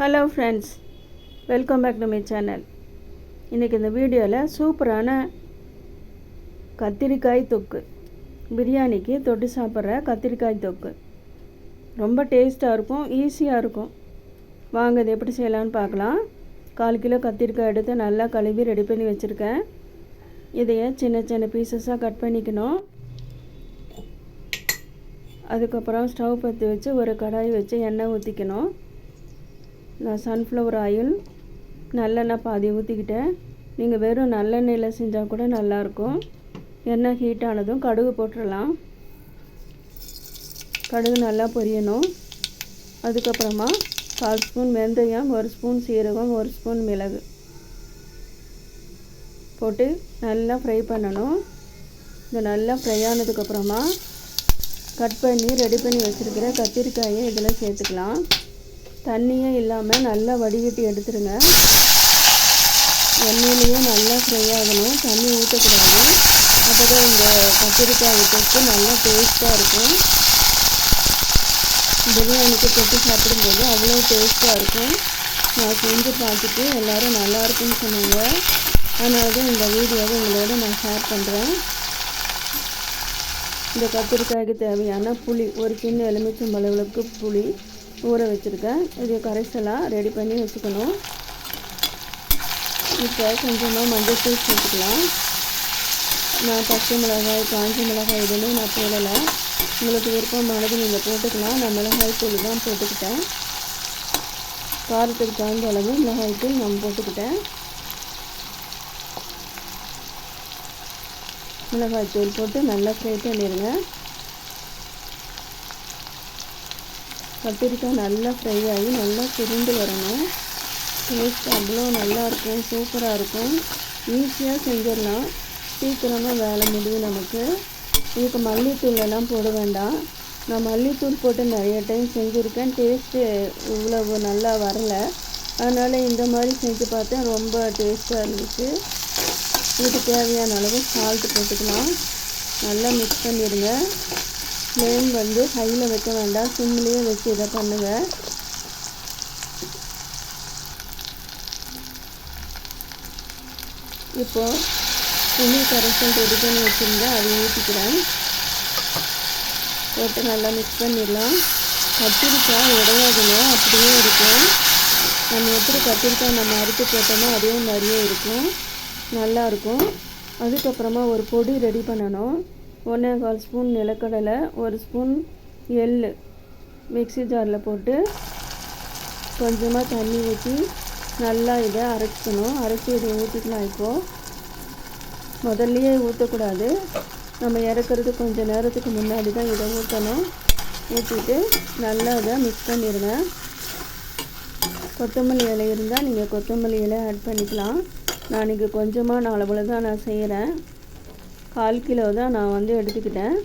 Hello friends welcome back to my channel இன்றைக்கி இந்த வீடியோவில் சூப்பரான கத்திரிக்காய் தொக்கு. பிரியாணிக்கு தொட்டு சாப்பிட்ற கத்திரிக்காய் தொக்கு. ரொம்ப டேஸ்ட்டாக இருக்கும் ஈஸியாக இருக்கும். வாங்க இது எப்படி செய்யலான்னு பார்க்கலாம். கால் கிலோ கத்திரிக்காய் எடுத்து நல்லா கழுவி ரெடி பண்ணி வச்சுருக்கேன். இதையே சின்ன சின்ன பீசஸாக கட் பண்ணிக்கணும். அதுக்கப்புறம் ஸ்டவ் பற்றி வச்சு ஒரு கடாய் வச்சு எண்ணெய் ஊற்றிக்கணும் நான் சன்ஃப்ளவர் ஆயில் நல்லெண்ணெய் பாதி ஊற்றிக்கிட்டேன் நீங்கள் வெறும் நல்லெண்ணெயில் செஞ்சால் கூட நல்லாயிருக்கும். எண்ணெய் ஹீட் ஆனதும் கடுகு போட்டுடலாம் கடுகு நல்லா பொரியணும். அதுக்கப்புறமா கால் ஸ்பூன் வெந்தயம் ஒரு ஸ்பூன் சீரகம் ஒரு ஸ்பூன் மிளகு போட்டு நல்லா ஃப்ரை பண்ணணும். இது நல்லா ஃப்ரை ஆனதுக்கப்புறமா கட் பண்ணி ரெடி பண்ணி வச்சுருக்கிற கத்திரிக்காயை இதில் சேர்த்துக்கலாம். தண்ணியே இல்லாமல் நல்லா வடிகட்டி எடுத்துருங்க. எண்ணெயிலேயே நல்லா ஃப்ரை ஆகணும். தண்ணி ஊற்றக்கூடாது அப்போ தான் இந்த கத்திரிக்காய் தொட்டு நல்லா டேஸ்ட்டாக இருக்கும். பிரியாணிக்கு தொட்டு சாப்பிடும்போது அவ்வளோ டேஸ்ட்டாக இருக்கும். நான் செஞ்சு பார்த்துட்டு எல்லோரும் நல்லா இருக்குன்னு சொன்னாங்க. அதனால தான் இந்த வீடியோவை உங்களோட நான் ஷேர் பண்ணுறேன் இந்த கத்திரிக்காய்க்கு தேவையான புளி ஒரு சின்ன எலுமிச்சம்பளவுக்கு புளி ஊற வச்சுருக்கேன். இது கரைசலாக ரெடி பண்ணி வச்சுக்கணும். இப்போ கொஞ்சமாக மஞ்சள் தூள் சேர்த்துக்கலாம். நான் பச்சை மிளகாய் காஞ்ச மிளகாய் எதுவுமே நான் போடலை. உங்களுக்கு விருப்பமானது நீங்கள் போட்டுக்கலாம். நான் மிளகாய் தூள் தான் போட்டுக்கிட்டேன். காரத்துக்கு தகுந்த அளவு மிளகாய் தூள் நான் போட்டுக்கிட்டேன். மிளகாய் தூள் போட்டு நல்லா ஃப்ரை பண்ணிடுங்க. கத்திரிக்காய் நல்லா ஃப்ரை ஆகி நல்லா சுருண்டு வரணும். டேஸ்ட் அவ்வளோ நல்லாயிருக்கும் சூப்பராக இருக்கும். ஈஸியாக செஞ்சிடலாம். சீக்கிரமாக வேலை முடியும் நமக்கு. இதுக்கு மல்லித்தூளெல்லாம் போட வேண்டாம். நான் மல்லித்தூள் போட்டு நிறைய டைம் செஞ்சுருக்கேன். டேஸ்ட்டு இவ்வளவு நல்லா வரல. அதனால் இந்த மாதிரி செஞ்சு பார்த்தேன். ரொம்ப டேஸ்ட்டாக இருந்துச்சு. இதுக்கு தேவையான அளவு சால்ட்டு போட்டுக்கலாம். நல்லா மிக்ஸ் பண்ணிடுங்க. ஃப்ளேம் வந்து ஹையில் வைக்க வேண்டாம். சிம்லேயே வச்சு இதை பண்ணுங்கள் இப்போது துணி கரைசல் ரெடி பண்ணி வச்சுருந்தேன் அதை ஊற்றிக்கிறேன் போட்டு நல்லா மிக்ஸ் பண்ணிடலாம். கத்திரிக்காய் உடையாதுங்க. அப்படியே இருக்கும். நம்ம எப்படி கத்திரிக்காய் நம்ம அறுத்து போட்டோமோ அதே மாதிரியே இருக்கும். நல்லாயிருக்கும் அதுக்கப்புறமா ஒரு பொடி ரெடி பண்ணணும். ஒன்றே கால் ஸ்பூன் நிலக்கடலை ஒரு ஸ்பூன் எள் மிக்சி ஜாரில் போட்டு கொஞ்சமாக தண்ணி ஊற்றி நல்லா இதை அரைச்சிக்கணும் அரைச்சி இதை ஊற்றிக்கலாம் இப்போது முதல்லையே ஊற்றக்கூடாது. நம்ம இறக்குறது கொஞ்சம் நேரத்துக்கு முன்னாடி தான் இதை ஊற்றணும். ஊற்றிட்டு நல்லா இதை மிக்ஸ் பண்ணிடுங்க. கொத்தமல்லி இலை இருந்தால் நீங்கள் கொத்தமல்லி இலை ஆட் பண்ணிக்கலாம். நான் இன்றைக்கி கொஞ்சமான அளவில் தான் நான் செய்கிறேன். கால் கிலோ தான் நான் வந்து எடுத்துக்கிட்டேன்.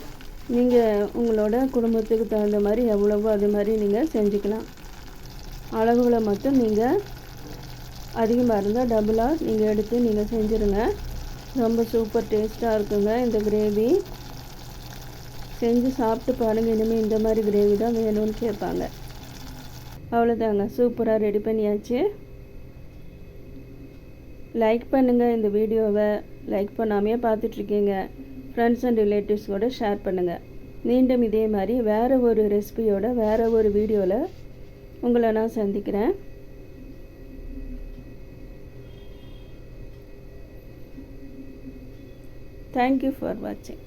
நீங்கள் உங்களோட குடும்பத்துக்கு தகுந்த மாதிரி எவ்வளவோ அது மாதிரி நீங்கள் செஞ்சுக்கலாம். அளவுகளை மட்டும் நீங்கள் அதிகமாக இருந்தால் டபுளாக நீங்கள் எடுத்து நீங்கள் செஞ்சுருங்க. ரொம்ப சூப்பர் டேஸ்ட்டாக இருக்குங்க இந்த கிரேவி செஞ்சு சாப்பிட்டு பாருங்கள் இனிமேல் இந்த மாதிரி கிரேவி தான் வேணும்னு கேட்பாங்க. அவ்வளோதாங்க சூப்பராக ரெடி பண்ணியாச்சு. லைக் பண்ணுங்கள் இந்த வீடியோவை. லைக் பண்ணாமையே பார்த்துட்ருக்கீங்க. ஃப்ரெண்ட்ஸ் அண்ட் ரிலேட்டிவ்ஸோடு ஷேர் பண்ணுங்கள் மீண்டும் இதே மாதிரி வேறு ஒரு ரெசிபியோட வேறு ஒரு வீடியோவில் உங்களை நான் சந்திக்கிறேன். தேங்க்யூ ஃபார் வாட்சிங்